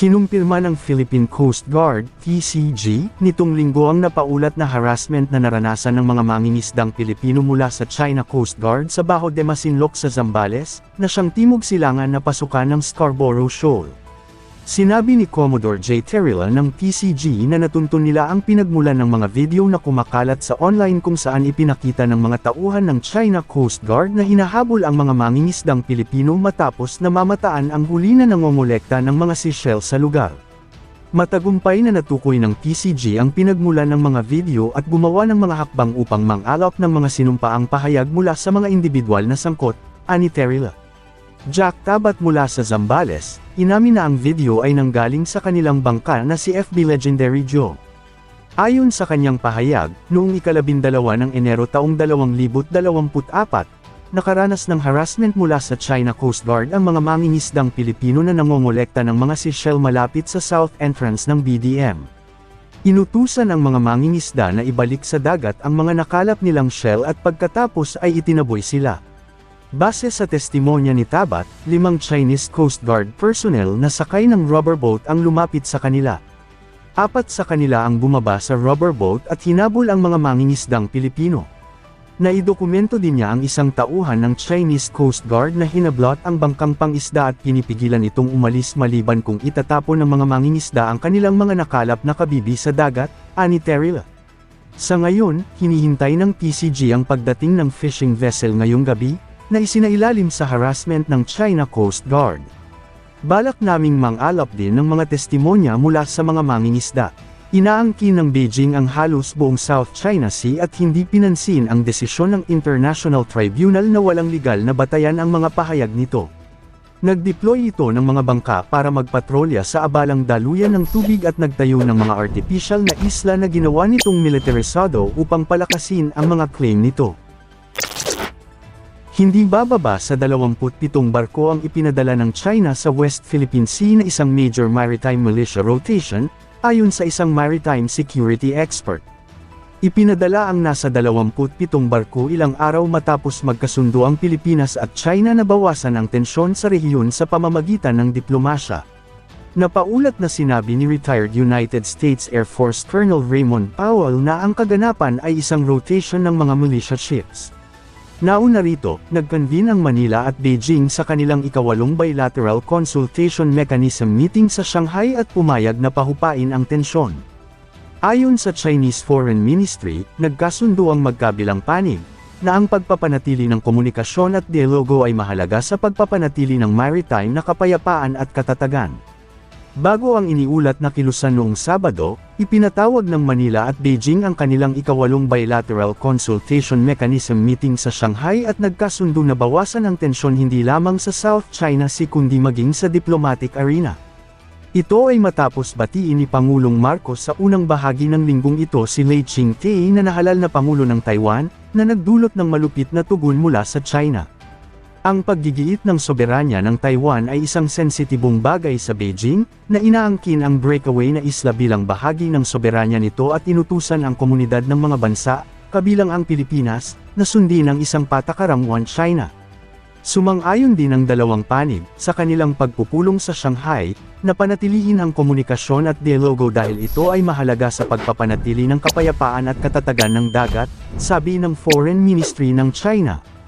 Kinumpirma ng Philippine Coast Guard, PCG, nitong linggo ang napaulat na harassment na naranasan ng mga mangingisdang Pilipino mula sa China Coast Guard sa Baho de Masinloc sa Zambales, na siyang timog silangan na pasukan ng Scarborough Shoal. Sinabi ni Commodore J. Terrilla ng PCG na natuntun nila ang pinagmulan ng mga video na kumakalat sa online kung saan ipinakita ng mga tauhan ng China Coast Guard na hinahabol ang mga mangingisdang Pilipino matapos na mamataan ang huli na nangongolekta ng mga Seychelles sa lugar. Matagumpay na natukoy ng PCG ang pinagmulan ng mga video at gumawa ng mga hakbang upang mangalap ng mga sinumpaang pahayag mula sa mga individual na sangkot, ani Terrilla. Jack Tabat mula sa Zambales, inamin na ang video ay nanggaling sa kanilang bangka na si FB Legendary Joe. Ayon sa kanyang pahayag, noong ikalabindalawa ng Enero taong 2024, nakaranas ng harassment mula sa China Coast Guard ang mga mangingisdang Pilipino na nangongolekta ng mga Seychelles malapit sa south entrance ng BDM. Inutusan ang mga mangingisda na ibalik sa dagat ang mga nakalap nilang shell at pagkatapos ay itinaboy sila. Base sa testimonya ni Tabat, limang Chinese Coast Guard personnel na sakay ng rubber boat ang lumapit sa kanila. Apat sa kanila ang bumaba sa rubber boat at hinabol ang mga mangingisdang Pilipino. Naidokumento din niya ang isang tauhan ng Chinese Coast Guard na hinablot ang bangkang pangisda at pinipigilan itong umalis maliban kung itatapon ng mga mangingisda ang kanilang mga nakalap na kabibi sa dagat, ani Terrilla. Sa ngayon, hinihintay ng PCG ang pagdating ng fishing vessel ngayong gabi, na isinailalim sa harassment ng China Coast Guard. Balak naming mangalap din ng mga testimonya mula sa mga mangingisda. Inaangkin ng Beijing ang halos buong South China Sea at hindi pinansin ang desisyon ng International Tribunal na walang legal na batayan ang mga pahayag nito. Nag-deploy ito ng mga bangka para magpatrolya sa abalang daluyan ng tubig at nagtayo ng mga artificial na isla na ginawa nitong militarisado upang palakasin ang mga claim nito. Hindi bababa sa 27 barko ang ipinadala ng China sa West Philippine Sea na isang major maritime militia rotation, ayon sa isang maritime security expert. Ipinadala ang nasa 27 barko ilang araw matapos magkasundo ang Pilipinas at China na bawasan ang tensyon sa rehiyon sa pamamagitan ng diplomasya. Napaulat na sinabi ni retired United States Air Force Colonel Raymond Powell na ang kaganapan ay isang rotation ng mga militia ships. Nauna rito, nagconvene ang Manila at Beijing sa kanilang ikawalong bilateral consultation mechanism meeting sa Shanghai at pumayag na pahupain ang tensyon. Ayon sa Chinese Foreign Ministry, nagkasundo ang magkabilang panig, na ang pagpapanatili ng komunikasyon at dialogo ay mahalaga sa pagpapanatili ng maritime na kapayapaan at katatagan. Bago ang iniulat na kilusan noong Sabado, ipinatawag ng Manila at Beijing ang kanilang ikawalong bilateral consultation mechanism meeting sa Shanghai at nagkasundo na bawasan ang tensyon hindi lamang sa South China Sea kundi maging sa diplomatic arena. Ito ay matapos batiin ni Pangulong Marcos sa unang bahagi ng linggong ito si Lei Ching-te na nahalal na Pangulo ng Taiwan, na nagdulot ng malupit na tugon mula sa China. Ang paggigiit ng soberanya ng Taiwan ay isang sensitibong bagay sa Beijing, na inaangkin ang breakaway na isla bilang bahagi ng soberanya nito at inutusan ang komunidad ng mga bansa, kabilang ang Pilipinas, na sundin ang isang patakarang One China. Sumang-ayon din ang dalawang panig, sa kanilang pagpupulong sa Shanghai, na panatilihin ang komunikasyon at dialogo dahil ito ay mahalaga sa pagpapanatili ng kapayapaan at katatagan ng dagat, sabi ng Foreign Ministry ng China.